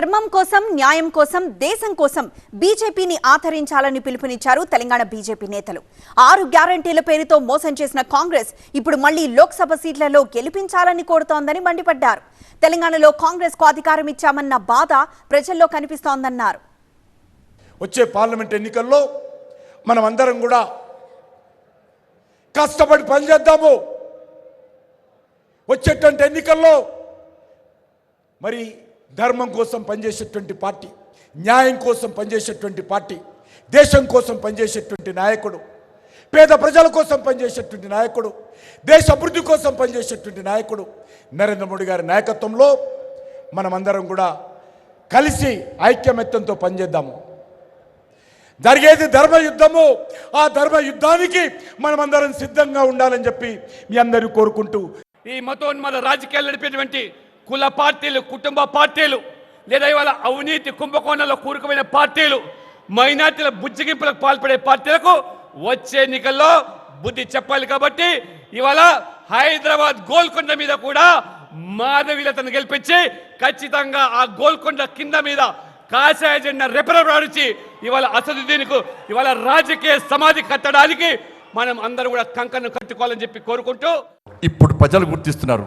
ధర్మం కోసం న్యాయం కోసం దేశం కోసం బీజేపీని ఆదరించాలని పిలుపునిచ్చారు తెలంగాణ బీజేపీ నేతలు. ఆరు గ్యారంటీల పేరుతో మోసం చేసిన కాంగ్రెస్ ఇప్పుడు మళ్ళీ లోక్సభ సీట్లలో గెలిపించాలని కోరుతోందని మండిపడ్డారు. తెలంగాణలో కాంగ్రెస్కు అధికారం ఇచ్చామన్న బాధ ప్రజల్లో కనిపిస్తోందన్నారు. వచ్చే పార్లమెంట్ ఎన్నికల్లో మనం అందరం కూడా కష్టపడి పనిచేద్దాము. వచ్చేటువంటి ఎన్నికల్లో మరి ధర్మం కోసం పనిచేసేటువంటి పార్టీ న్యాయం కోసం పనిచేసేటువంటి పార్టీ దేశం కోసం పనిచేసేటువంటి నాయకుడు పేద ప్రజల కోసం పనిచేసేటువంటి నాయకుడు దేశ అభివృద్ధి కోసం పనిచేసేటువంటి నాయకుడు నరేంద్ర మోడీ గారి నాయకత్వంలో మనమందరం కూడా కలిసి ఐక్యమత్యంతో పనిచేద్దాము. జరిగేది ధర్మ యుద్ధము ఆ ధర్మ యుద్ధానికి మనమందరం సిద్ధంగా ఉండాలని చెప్పి మీ అందరూ కోరుకుంటూ ఈ మతోన్మాద రాజకీయాలు నడిపేటువంటి కుల పార్టీలు కుటుంబ పార్టీలు లేదా ఇవాళ అవినీతి కుంభకోణంలో కూరుకుపోయిన పార్టీలు మైనార్టీల బుజ్జగింపులకు పాల్పడే పార్టీలకు వచ్చే ఎన్నికల్లో బుద్ధి చెప్పాలి కాబట్టి ఇవాళ హైదరాబాద్ గోల్కొండ మీద కూడా మాధవీలతను గెలిపించి ఖచ్చితంగా ఆ గోల్కొండ కింద మీద కాషాయ జెండా రెపరెపలాడించి ఇవాళ అసదుద్దీన్కు ఇవాళ రాజకీయ సమాధి కట్టడానికి మనం అందరూ కూడా కంకణం కట్టుకోవాలని చెప్పి కోరుకుంటూ ఇప్పుడు ప్రజలు గుర్తిస్తున్నారు.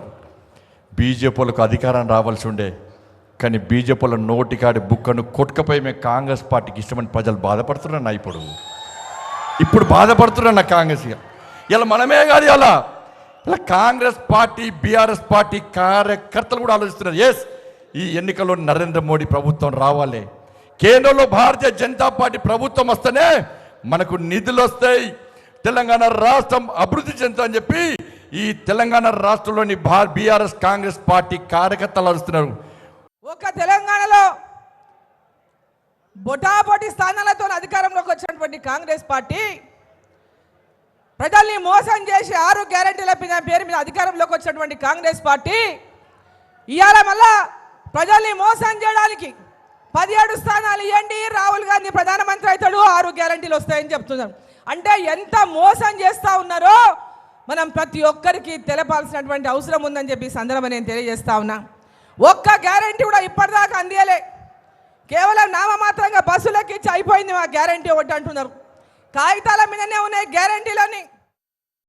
బీజేపీలకు అధికారం రావాల్సి ఉండే. కానీ బీజేపీల నోటికాడి బుక్కను కొట్టుకపోయి మేము కాంగ్రెస్ పార్టీకి ఇష్టమని ప్రజలు బాధపడుతున్నారు నా ఇప్పుడు. ఇప్పుడు బాధపడుతున్నారు నా కాంగ్రెస్ ఇలా మనమే కాదు ఇలా. ఇలా కాంగ్రెస్ పార్టీ బీఆర్ఎస్ పార్టీ కార్యకర్తలు కూడా ఆలోచిస్తున్నారు. ఎస్ ఈ ఎన్నికల్లో నరేంద్ర మోడీ ప్రభుత్వం రావాలి. కేంద్రంలో భారతీయ జనతా పార్టీ ప్రభుత్వం వస్తేనే మనకు నిధులు వస్తాయి. తెలంగాణ రాష్ట్రం అభివృద్ధి చెందుతుందని చెప్పి ఈ తెలంగాణ రాష్ట్రంలోని బీఆర్ఎస్ కాంగ్రెస్ పార్టీ కార్యకర్తలు అరుస్తున్నారు. ఒక తెలంగాణలో బొటాబొటి స్థానాలతో అధికారంలోకి వచ్చినటువంటి కాంగ్రెస్ పార్టీ ప్రజల్ని మోసం చేసి ఆరు గ్యారంటీల పేరు మీద అధికారంలోకి వచ్చినటువంటి కాంగ్రెస్ పార్టీ ఇవాళ మళ్ళా ప్రజల్ని మోసం చేయడానికి పదిహేడు స్థానాలు ఇవ్వండి రాహుల్ గాంధీ ప్రధానమంత్రి అవుతాడు. ఆరు గ్యారంటీలు వస్తాయని చెప్తున్నారు. అంటే ఎంత మోసం చేస్తూ ఉన్నారో మనం ప్రతి ఒక్కరికి తెలపాల్సినటువంటి అవసరం ఉందని చెప్పి సందర్భం నేను తెలియజేస్తా ఉన్నా. ఒక్క గ్యారంటీ కూడా ఇప్పటిదాకా అందియలే. కేవలం నామమాత్రంగా బస్సులకి ఇచ్చి అయిపోయింది మా గ్యారంటీ ఒకటి అంటున్నారు. కాగితాల మీదనే ఉన్నాయి గ్యారంటీలని